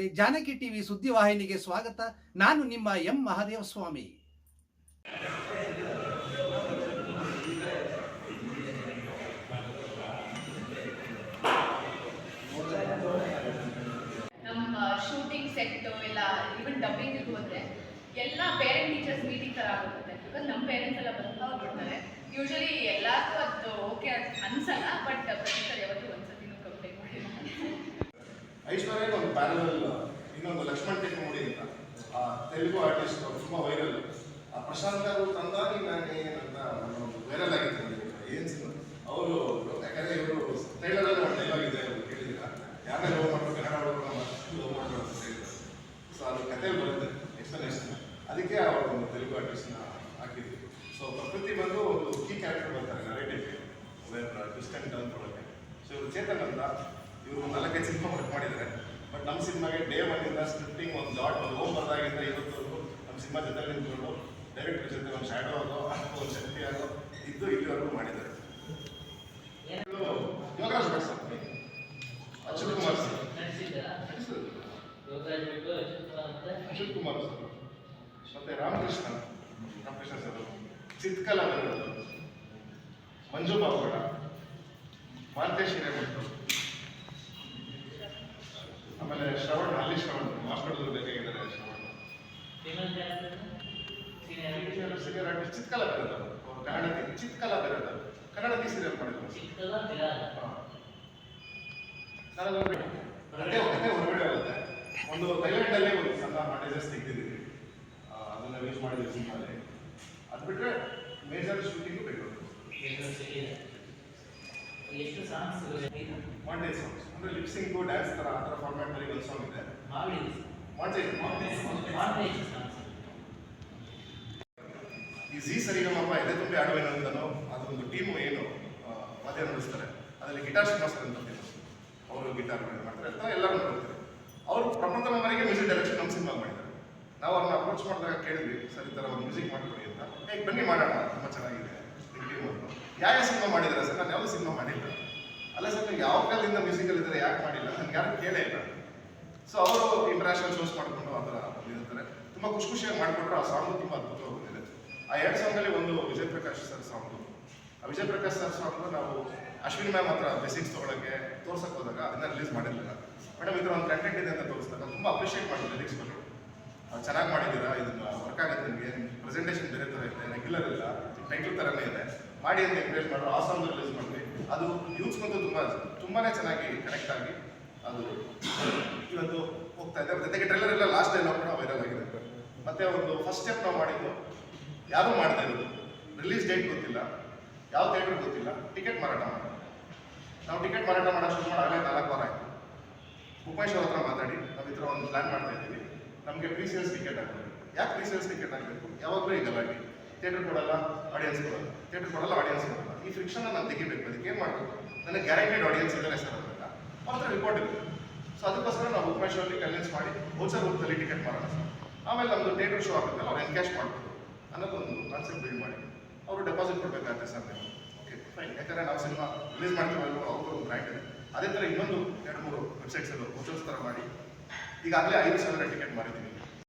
Janaki TV ಸುದ್ದಿವಾಹಿನಿಗೆ ಸ್ವಾಗತ. ನಾನು ನಿಮ್ಮ ಎಂ. ಮಹಾದೇವ ಸ್ವಾಮಿ. ನಮ್ಮ ಶೂಟಿಂಗ್ ಸೆಟ್ ಎಲ್ಲ ಈವನ್ ಡಬ್ಬಿಂಗ್ ಹೋದ್ರೆ ಎಲ್ಲ ಪೇರೆಂಟ್ ಟೀಚರ್ಸ್ ಮೀಟಿಂಗ್ ಥರ ಆಗುತ್ತೆ. ಬಿಕಾಸ್ ನಮ್ಮ ಪೇರೆಂಟ್ಸ್ ಎಲ್ಲ ಬಂದು ಬಿಡ್ತಾರೆ ಯೂಶಲಿ ಎಲ್ಲರಿಗೂ ಅದು ಓಕೆ ಅನ್ಸಲ್ಲ ಬಟ್ ಪ್ರತಿ ಸಲ ಯಾವತ್ತೂ ಒಂದ್ಸತಿನೂ ಕಂಪ್ಲೇಂಟ್ ಮಾಡಿಲ್ಲ. ಐಶ್ವರ್ಯ ಒಂದು ಪ್ಯಾರಲ್ ಲಕ್ಷ್ಮಣ್ ಟೆಕ್ನೋಡಿ ಅಂತ. ತೆಲುಗು ಆರ್ಟಿಸ್ಟ್ ಅವರು ತುಂಬ ವೈರಲ್ ಆ ಪ್ರಶಾಂತ್ ಅವರು ತಂದಾಗಿ ನಾನು ಏನಂತ ವೈರಲ್ ಆಗಿತ್ತು ಏನು ಸಿನಿಮಾ? ಅವರು ಯಾಕಂದ್ರೆ ಇವರು ಟ್ರೈಲರಲ್ಲಿ ಒಂದು ಡೈಲಾಗ್ ಇದೆ ಅವ್ರು ಕೇಳಿದಿಲ್ಲ ಯಾರನ್ನ ಲವ್ ಮಾಡ್ಬೇಕು ಕನ್ನಡ ಮಾಡ್ಬೇಕು ಅಂತ ಹೇಳಿದ್ರು. ಸೊ ಅದು ಕಥೆ ಬರುತ್ತೆ ಎಕ್ಸ್ಪ್ಲನೇಷನ್ ಅದಕ್ಕೆ ಅವರು ಒಂದು ತೆಲುಗು ಆರ್ಟಿಸ್ಟ್ನ ಹಾಕಿದ್ವಿ ಸೊ ಪ್ರಕೃತಿ ಬಂದು ಒಂದು ಕೀ ಕ್ಯಾರೆಕ್ಟರ್ ಬರ್ತಾರೆ ನರೇಟಿವ್ಗೆ ಡಿಸ್ಟೆಂಟ್ ಟರ್ನ್ ಒಳಗೆ ಸೊ ಇವರು ಚೇತನ್ ಅಂತ, ಇವರು ನಾಲ್ಕೈದು ಸಿನಿಮಾ ವರ್ಕ್ ಮಾಡಿದ್ದಾರೆ. ಬಟ್ ನಮ್ಮ ಸಿನಿಮಾಗೆ ಡೇ ಒನ್ನಿಂದ ಸ್ಕ್ರಿಪ್ಟಿಂಗ್ ಒಂದು ಜಾಟ್ ಒಂದು ಹೋಮ್ ಬರ್ದಾಗಿಂದ ಇವತ್ತವರೆಗೂ ನಮ್ಮ ಸಿನಿಮಾ ಜೊತೆ ನಿಂತ್ಕೊಂಡು ಡೈರೆಕ್ಟರ್ ಜೊತೆ ಒಂದು ಶ್ಯಾಡೋ ಆಗೋ, ಅಥವಾ ಒಂದು ಶಕ್ತಿ ಆಗೋ, ಇದ್ದು ಇಲ್ಲಿವರೆಗೂ ಮಾಡಿದ್ದಾರೆ. Yogaraj Bhat sir. Achyuth Kumar sir. Achyuth Kumar sir. ಮತ್ತೆ ರಾಮಕೃಷ್ಣ ರಾಮಕೃಷ್ಣ ಸರ್. ಚಿತ್ಕಲ ಮಂಜು ಬಾಬುಗೌಡ ಮಾಂತೇಶ್ ಹಿರೇಮಠರು ಆರ್ಟಿಸ್ಟ್ ಚಿತ್ಕಲ ಬೇರೆ ಅವರು ಕನ್ನಡತಿ ಚಿತ್ಕಲ ಬೇರೆ ಕನ್ನಡದಲ್ಲಿ ಸೀರಿಯಲ್ ಮಾಡಿದ್ರು ಕತೆ ಹೊರಗಡೆ ಹೋಗುತ್ತೆ ಒಂದು ಥೈಲ್ಯಾಂಡ್ ಅಲ್ಲಿ ಒಂದು ಸಣ್ಣ ಮಾಟೇಜಸ್ ತೆಗೆದಿದ್ದೀವಿ ಅದನ್ನ ಯೂಸ್ ಮಾಡಿದ್ವಿ ಸಿನಿಮಾದಲ್ಲಿ ಅದು ಬಿಟ್ಟರೆ ಮೇಜರ್ ಶೂಟಿಂಗ್ ಬೇಕು ಎಷ್ಟು ಸಾಂಗ್ಸ್ ಮಾಂಟೇಜ್ ಸಾಂಗ್ಸ್ ಅಂದ್ರೆ ಲಿಪ್ಸಿಂಗು ಡ್ಯಾನ್ಸ್ ತರ ಆ ಥರ ಫಾರ್ಮ್ಯಾಟ್ ಅಲ್ಲಿ ಒಂದು ಸಾಂಗ್ ಇದೆ ಈ ಜಿ ಸರಿಗಮಪ್ಪ ಎದೆ ತುಂಬಿ ಒಂದು ಅದೊಂದು ಟೀಮು ಏನು ವಾದ್ಯ ನಡೆಸ್ತಾರೆ. ಅದರಲ್ಲಿ ಗಿಟಾರ್ ಶ್ರೀನಿವಾಸರ್ ಅಂತ. ಅವರು ಗಿಟಾರ್ ಮಾಡ್ತಾರೆ. ಅಂತ ಎಲ್ಲರೂ ನೋಡ್ತಾರೆ. ಅವರು ಪ್ರಪ್ರಥಮ ಬಾರಿಗೆ ಮ್ಯೂಸಿಕ್ ಡೈರೆಕ್ಷನ್ ನಮ್ಮ ಸಿನಿಮಾ ಮಾಡಿದ್ದಾರೆ. ನಾವು ಅವ್ರನ್ನ ಅಪ್ರೋಚ್ ಮಾಡಿದಾಗ ಕೇಳಿದ್ವಿ, ಸರ್, ಈ ಥರ ಒಂದು ಮ್ಯೂಸಿಕ್ ಮಾಡ್ಕೊಡಿ ಅಂತ. ಹೇಗೆ ಬನ್ನಿ ಮಾಡೋಣ. ತುಂಬ ಚೆನ್ನಾಗಿದೆ. ನಿಮ್ಮ ಟೀಮ್ ಅಂತ ಯಾವ ಯಾವ ಸಿನಿಮಾ ಮಾಡಿದ್ದಾರೆ ಸರ್? ನಾನು ಯಾವುದು ಸಿನಿಮಾ ಮಾಡಿಲ್ಲ. ಅಲ್ಲ ಸರ್ ಯಾವ ಕಾಲದಿಂದ ಮ್ಯೂಸಿಕಲ್ ಇದ್ದಾರೆ ಯಾಕೆ ಮಾಡಿಲ್ಲ? ನನಗೆ ಯಾರು ಕೇಳೇ ಇಲ್ಲ. ಸೊ ಅವರು ಇಂಟರ್ನ್ಯಾಷನಲ್ ಶೋಸ್ ಮಾಡಿಕೊಂಡು ಆ ಥರ ಬಂದಿರ್ತಾರೆ ತುಂಬ ಖುಷಿ ಖುಷಿಯಾಗಿ ಮಾಡಿಕೊಟ್ರು ಆ ಸಾಂಗು ತುಂಬ ಅದ್ಭುತವಾಗಿ ಆ ಎರಡು ಸಾಂಗಲ್ಲಿ ಒಂದು ವಿಜಯ್ ಪ್ರಕಾಶ್ ಸರ್ ಸಾಂಗು. ಆ ವಿಜಯ್ ಪ್ರಕಾಶ್ ಸರ್ ಸಾಂಗು ನಾವು ಅಶ್ವಿನಿ ಮ್ಯಾಮ್ ಹತ್ರ ಬೇಸಿಕ್ಸ್ ತೊಗೊಳಕ್ಕೆ ತೋರ್ಸಕ್ಕೆ ಹೋದಾಗ ಅದನ್ನ ರಿಲೀಸ್ ಮಾಡಿರಲಿಲ್ಲ. ಮೇಡಮ್ ಇದ್ರ ಒಂದು ಕಂಟೆಂಟ್ ಇದೆ ಅಂತ ತೋರಿಸಿದಾಗ ತುಂಬ ಅಪ್ರಿಷಿಯೇಟ್ ಮಾಡಿದ್ರು ಲಿರಿಕ್ಸ್ ಬಗ್ಗೆ ಚೆನ್ನಾಗಿ ಮಾಡಿದ್ದೀರಾ? ಇದನ್ನ ವರ್ಕ್ ಆಗುತ್ತೆ ನಿಮಗೆ? ಪ್ರೆಸೆಂಟೇಷನ್ ಬೇರೆ ಥರ ಇದೆ ರೆಗ್ಯುಲರ್ ಇಲ್ಲ ಟೈಟಲ್ ಥರನೇ ಇದೆ. ಮಾಡಿ ಅಂತ ಎಂಕರೇಜ್ ಮಾಡಿದ್ರು, ಆ ಸಾಂಗ್ ರಿಲೀಸ್ ಮಾಡಿದ್ವಿ ಅದು ಯೂತ್ಸ್ಗಂತೂ ತುಂಬ ತುಂಬಾ ಚೆನ್ನಾಗಿ ಕನೆಕ್ಟ್ ಆಗಿ ಅದು ಇವತ್ತು ಹೋಗ್ತಾ ಇದೆ ಜೊತೆಗೆ ಟ್ರೈಲರ್ ಎಲ್ಲ ಲಾಸ್ಟ್ ಟೈಮ್ ಕೂಡ ವೈರಲ್ ಆಗಿದೆ. ಮತ್ತೆ ಒಂದು ಫಸ್ಟ್ ಸ್ಟೆಪ್ ನಾವು ಮಾಡಿದ್ದು, ಯಾರು ಮಾಡ್ತಾ ಇರೋದು? ರಿಲೀಸ್ ಡೇಟ್ ಗೊತ್ತಿಲ್ಲ. ಯಾವ ಥಿಯೇಟರ್ ಗೊತ್ತಿಲ್ಲ. ಟಿಕೆಟ್ ಮಾರಾಟ ಮಾಡೋದು ನಾವು ಟಿಕೆಟ್ ಮಾರಾಟ ಮಾಡೋಕೆ ಶುರು ಮಾಡಾಗಲೇ ನಾಲ್ಕು ವಾರ ಆಯಿತು. ಉಮೇಶ್ ಹತ್ರ ಮಾತಾಡಿ. ನಾವು ಈ ಥರ ಒಂದು ಪ್ಲ್ಯಾನ್ ಮಾಡ್ತಾ ಇದ್ದೀವಿ. ನಮಗೆ ಪ್ರೀ ಸೇಲ್ಸ್ ಟಿಕೆಟ್ ಆಗಬೇಕು. ಯಾಕೆ ಪ್ರೀ ಸೇಲ್ಸ್ ಟಿಕೆಟ್ ಆಗಬೇಕು? ಯಾವಾಗಲೂ ಈಗ ಗಲಾಟೆ ಥಿಯೇಟರ್ ಕೊಡಲ್ಲ ಆಡಿಯನ್ಸ್ ಕೊಡಲ್ಲ. ಥಿಯೇಟರ್ ಕೊಡಲ್ಲ ಆಡಿಯನ್ಸ್ ಕೊಡಲ್ಲ. ಈ ಫ್ರಿಕ್ಷನ್ ನಾನು ತೆಗಿಬೇಕು. ಅದಕ್ಕೆ ಏನು ಮಾಡಬೇಕು? ನನಗೆ ಗ್ಯಾರಂಟಿಡ್ ಆಡಿಯನ್ಸ್ ಇದ್ದಾರೆ ಸರ್ ರಿಪೋರ್ಟ್ ಇದೆ ಸೊ ಅದಕ್ಕೋಸ್ಕರ ನಾವು ಉಮೇಶ್ ಅವ್ರಿಗೆ ಕನ್ವಿನ್ಸ್ ಮಾಡಿ ಹೋಚರ್ ರೂಪದಲ್ಲಿ ಟಿಕೆಟ್ ಮಾಡೋಣ ಸರ್. ಆಮೇಲೆ ನಮ್ಮದು ಥಿಯೇಟರ್ ಶೋ ಆಗುತ್ತೆ ಅವ್ರು ಎನ್ಕ್ಯಾಶ್ ಮಾಡ್ಬೋದು. ಅನ್ನೋದು ಒಂದು ಕಾನ್ಸೆಪ್ಟ್ ಬಿಲ್ಡ್ ಮಾಡಿ. ಅವರು ಡೆಪಾಸಿಟ್ ಕೊಡಬೇಕಾಗುತ್ತೆ ಸರ್ ನೀವು ಓಕೆ ಫೈನ್ ಯಾಕಂದರೆ ನಾವು ಸಿನಿಮಾ ರಿಲೀಸ್ ಮಾಡ್ತೀವಲ್ವ ಅವ್ರದ್ದು ಒಂದು ಬ್ರ್ಯಾಂಡ್ ಇದೆ. ಅದೇ ಥರ ಇನ್ನೊಂದು ಎರಡು ಮೂರು ವೆಬ್ಸೈಟ್ಸಲ್ಲೂ ಹೋಟೆಲ್ಸ್ ಥರ ಮಾಡಿ, ಈಗಾಗಲೇ ಐದು ಸಾವಿರ ಟಿಕೆಟ್ ಮಾಡಿದ್ದೀವಿ